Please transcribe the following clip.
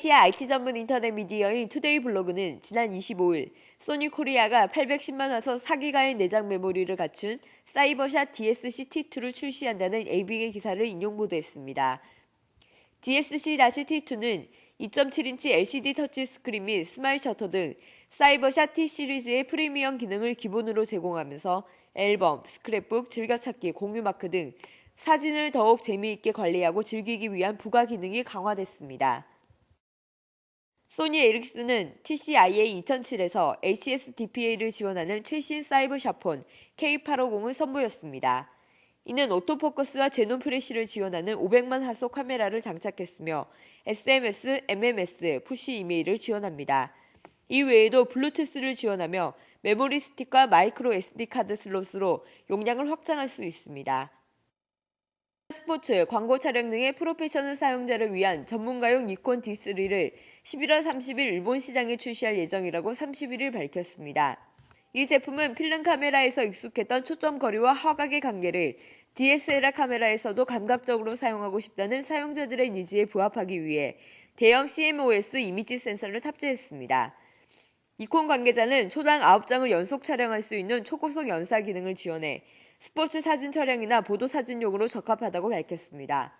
아시아 IT 전문 인터넷 미디어인 투데이 블로그는 지난 25일 소니 코리아가 810만 화소 4기가의 내장 메모리를 갖춘 사이버샷 DSC-T2를 출시한다는 에이빙의 기사를 인용 보도했습니다. DSC-T2는 2.7인치 LCD 터치 스크린 및 스마일 셔터 등 사이버샷 T 시리즈의 프리미엄 기능을 기본으로 제공하면서 앨범, 스크랩북, 즐겨찾기, 공유 마크 등 사진을 더욱 재미있게 관리하고 즐기기 위한 부가 기능이 강화됐습니다. 소니 에릭스는 TCIA 2007에서 HSDPA를 지원하는 최신 사이버 샤폰 K850을 선보였습니다. 이는 오토포커스와 제논 프레시를 지원하는 500만 화소 카메라를 장착했으며 SMS, MMS, 푸시 이메일을 지원합니다. 이 외에도 블루투스를 지원하며 메모리 스틱과 마이크로 SD 카드 슬롯으로 용량을 확장할 수 있습니다. 스포츠, 광고 촬영 등의 프로페셔널 사용자를 위한 전문가용 니콘 D3를 11월 30일 일본 시장에 출시할 예정이라고 31일 밝혔습니다. 이 제품은 필름 카메라에서 익숙했던 초점 거리와 화각의 관계를 DSLR 카메라에서도 감각적으로 사용하고 싶다는 사용자들의 니즈에 부합하기 위해 대형 CMOS 이미지 센서를 탑재했습니다. 니콘 관계자는 초당 9장을 연속 촬영할 수 있는 초고속 연사 기능을 지원해 스포츠 사진 촬영이나 보도 사진용으로 적합하다고 밝혔습니다.